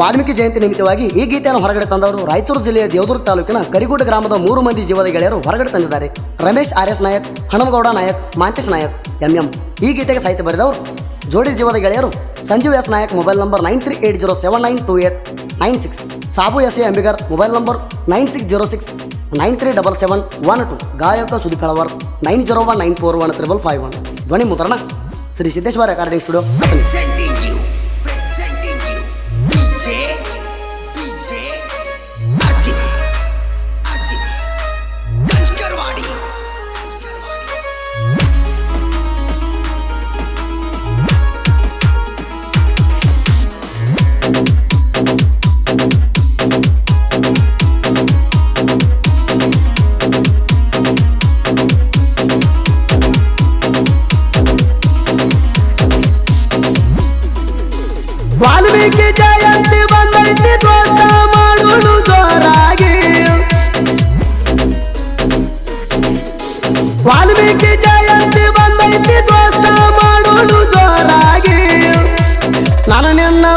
ವಾಲ್ಮೀಕಿ ಜಯಂತಿ ನಿಮಿತ್ತವಾಗಿ ಈ ಗೀತೆಯನ್ನು ಹೊರಗಡೆ ತಂದವರು ರಾಯಚೂರು ಜಿಲ್ಲೆಯ ದೇವದುರ್ಗ ತಾಲೂಕಿನ ಕರಿಗುಡ್ಡ ಗ್ರಾಮದ ಮೂರು ಮಂದಿ ಜೀವದ ಗೆಳೆಯರು ಹೊರಗಡೆ ತಂದಿದ್ದಾರೆ. Ramesh R S Nayak Hanamagouda Nayak, Mantesh Nayak M M ಈ ಗೀತೆಗೆ ಸಾಹಿತ್ಯ ಬರೆದವರು ಜೋಡಿ ಜೀವದ ಗೆಳೆಯರು Sanjeev S Nayak, mobile number nine three eight zero seven nine two eight nine six, Sabu S A Ambigar, mobile number nine six zero six, nine three double seven one two, ಗಾಯಕ Sudeep Kalwar, nine zero one nine four one triple five one. ಧ್ವನಿ ಮುದ್ರಣ, Shri Siddeshwara recording studio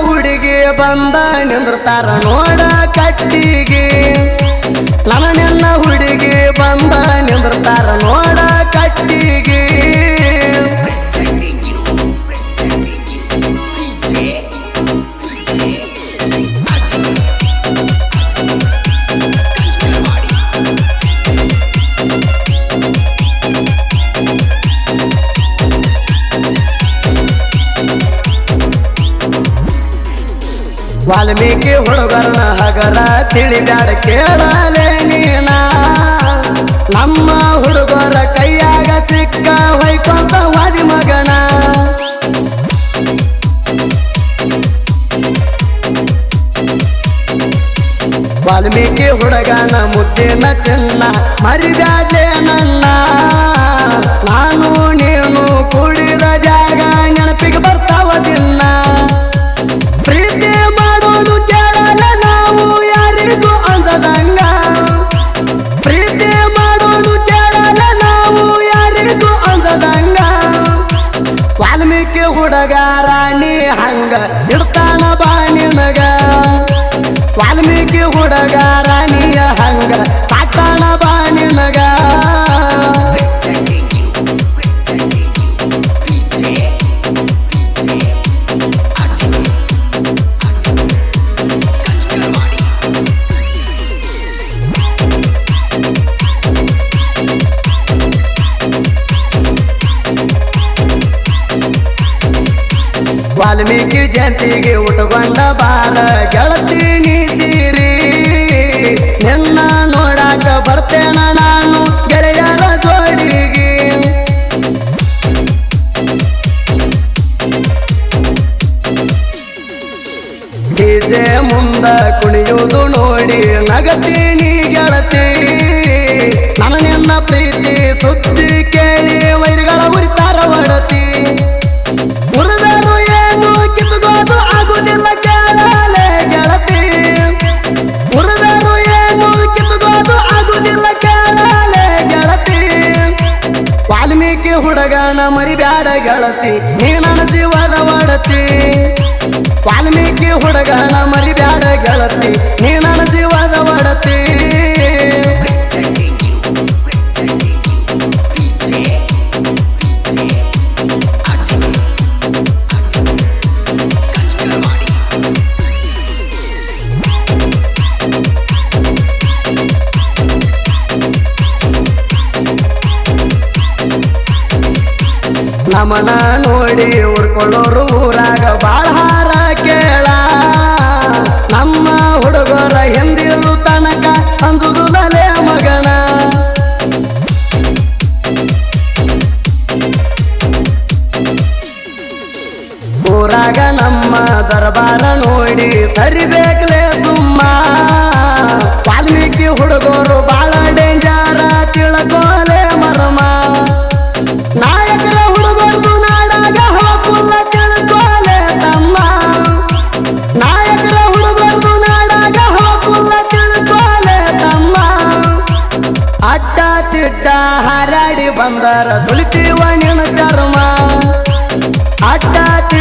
ಹುಡುಗಿ ಬಂದ ನಿಂದಿರ್ತಾರ ನೋಡ ಕಟ್ಟಿಗೆ. ನನ್ನ ಹುಡುಗಿ ಬಂದ ನಿಂದಿರ್ತಾರ ನೋಡ ವಾಲ್ಮೀಕಿ ಹುಡುಗರನ ಹಗರ ತಿಳಿದಾಡ ಕೇಳಲೆ ನೀನ. ನಮ್ಮ ಹುಡುಗರ ಕೈಯಾಗ ಸಿಕ್ಕ ಹೊಯ್ಕೊಂತ ವಾದಿ ಮಗನ. ವಾಲ್ಮೀಕಿ ಹುಡುಗನ ಮುದ್ದಿನ ಚೆನ್ನ ಮರಿಬ್ಯಾಡ್ಲೆ ನನ್ನ. ಹಂಗ ಇಡ್ತಾನ ಬಾಣಿನಗ ವಾಲ್ಮೀಕಿ ಹುಡುಗ ರಾಣಿಯ ಹಂಗ ಸಾಕ್ತಾನ ಬಾಣಿನಗ ವಾಲ್ಮೀಕಿ ಜಯಂತಿಗೆ ಉಟ್ಕೊಂಡ ಬಾರ ಗೆಳತಿ ನೀ ಸೀರಿ. ನಿನ್ನ ನೋಡಾಕ ಬರ್ತೇನ ಗೆಳತಿ ನೀ ನನ್ನ ಜೀವದ ಒಡತಿ. ವಾಲ್ಮೀಕಿ ಹುಡುಗನ ಮರಿಬ್ಯಾಡ ಗೆಳತಿ ನೀ ನಮನ ನೋಡಿ ಉರ್ಕೊಳ್ಳೋರು ಊರಾಗ ಬಾಳ ಹಾರ ಕೇಳ. ನಮ್ಮ ಹುಡುಗರ ಹಿಂದಿರು ತನಕ ಅಂದುದುಲಲೆ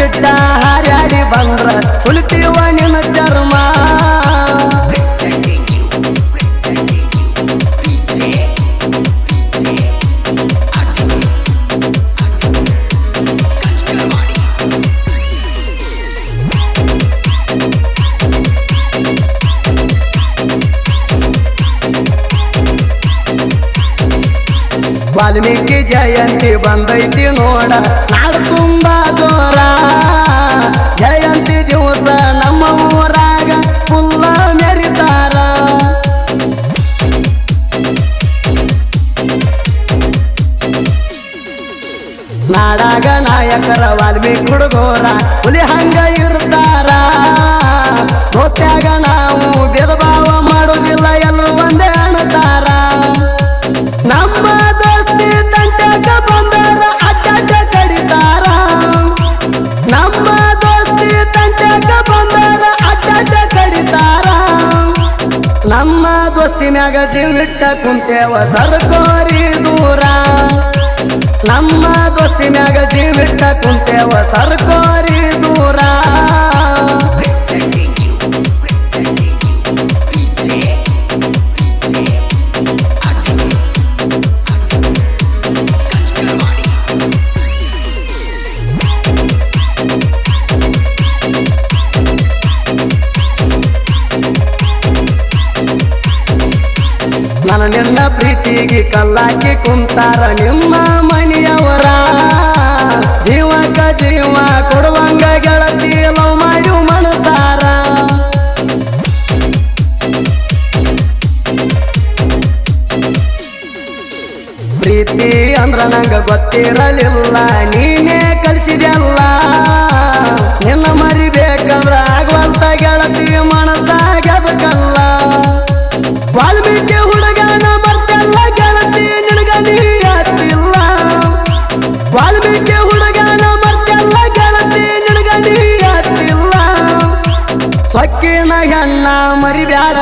ಅಡ್ಡ ಹಾರ್ಯಾಡಿ ಬಂದ್ರ ಸುಳಿತೀವ ವಾಲ್ಮೀಕಿ ಜಯಂತಿ ಬಂದೈತಿ ನೋಡ. ನಾಡು ತುಂಬಾ ಜೋರ. ಜಯಂತಿ ದಿವಸ ನಮ್ಮ ಊರಾಗ ಫುಲ್ಲ ಮೆರಿತಾರ ನಾಡಾಗ ನಾಯಕರ ವಾಲ್ಮೀಕಿ ಹುಡುಗೋರ ಹುಲಿ ಹಂಗ ಇರ್ತಾರ. ದೋಸ್ತ್ಯಾಗ ತಂಟಕ ಬಂದಾರ ಕಡಿತಾರ. ನಮ್ಮ ದೋಸ್ತಿ ತಂಟಕ ಬಂದಾರ ಅಡ್ಡಡ್ಡ ಕಡಿತಾರ. ನಮ್ಮ ದೋಸ್ತಿ ಮ್ಯಾಗ ಜೀವಿಟ್ಟ ಕುಂತೇವ ಸರ್ಕೋರಿ ದೂರ. ನಮ್ಮ ದೋಸ್ತಿ ಮ್ಯಾಗ ಜೀವಿಟ್ಟ ಕುಂತೇವ ಸರ್ಕೋರಿ ನನ್ನ ಪ್ರೀತಿಗೆ ಕಲ್ಲಾಕಿ ಕುಂತಾರ ನಿಮ್ಮ ಮನೆಯವರ. ಜೀವಕ ಜೀವ ಕೊಡುವಂಗ ಗೆಳತಿ ಲವ್ ಮಾಡಿ ಮನಸಾರ. ಪ್ರೀತಿ ಅಂದ್ರ ನಂಗ ಗೊತ್ತಿರಲಿಲ್ಲ, ನೀನೇ ಕಲಿಸಿದೆಲ್ಲ ನಿನ್ನ ಹೆಣ್ಣ ಮರಿಬ್ಯಾಡ.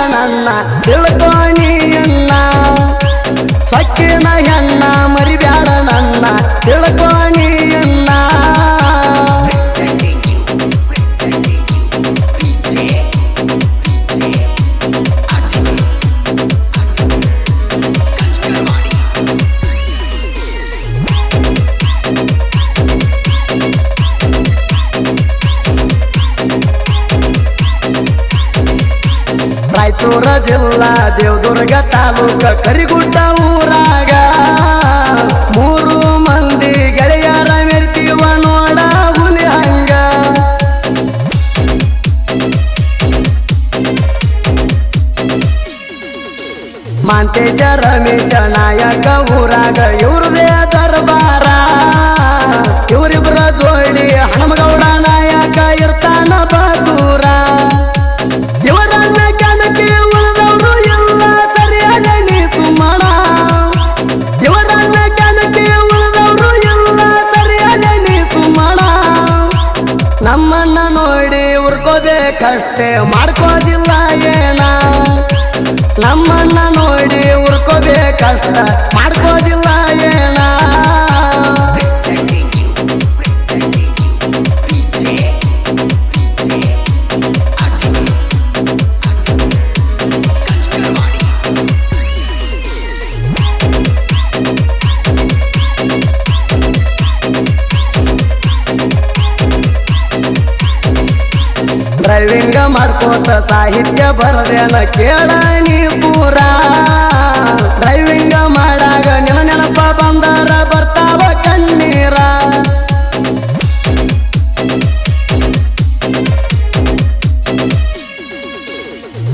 ರಾಯಚೂರ ಜಿಲ್ಲಾ ದೇವದುರ್ಗ ತಾಲೂಕ ಕರಿಗುಡ್ಡ ಊರಾಗ. ಮೂರು ಮಂದಿ ಗೆಳೆಯರ ಮೆರ್ತೀವ ನೋಡ ಹುಲಿ ಹಂಗ. ಮಾಂತೇಶ ರಮೇಶ ನಾಯಕ ಊರಾಗ ಇವ್ರದೇ ದರ್ಬಾರ. Ajit, ಮಾಡ್ಕೋದಿಲ್ಲ ಏನ? ಡ್ರೈವಿಂಗ ಮಾಡ್ಕೋತ ಸಾಹಿತ್ಯ ಬರದೇನ ಕೇಳ ನೀ ಪೂರ. ಡ್ರೈವಿಂಗ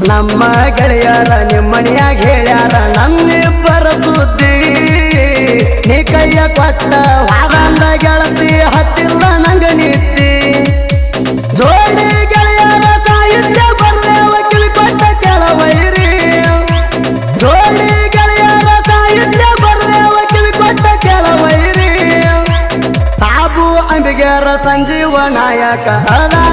ನಮ್ಮ ಗೆಳೆಯರ ನಿಮ್ಮನಿಯಾಗ ಹೇಳ್ಯಾರ ನಮ್ಮಿಬ್ಬರ ಸುದ್ದಿ, ನೀ ಕೈಯ ಕೊಟ್ಟ ವಾದಂದ ಗೆಳತಿ ಹತ್ತಿಲ್ಲ ನಂಗ ನಿತ್ತಿ ಜೋಡಿ ಗೆಳೆಯರ ಸಾಹಿತ್ಯ ಬರ್ದೇವ ಕೊಟ್ಟ ಕೆಳವೈರಿ ಜೋಡಿ ಗೆಳೆಯರ ಸಾಹಿತ್ಯ ಬರ್ದೇವ ಕೊಟ್ಟ ಕೆಳವೈರಿ ಸಾಬು, ಅಂಬಿಗೆರ, ಸಂಜೀವ ನಾಯಕ ಅದಾರ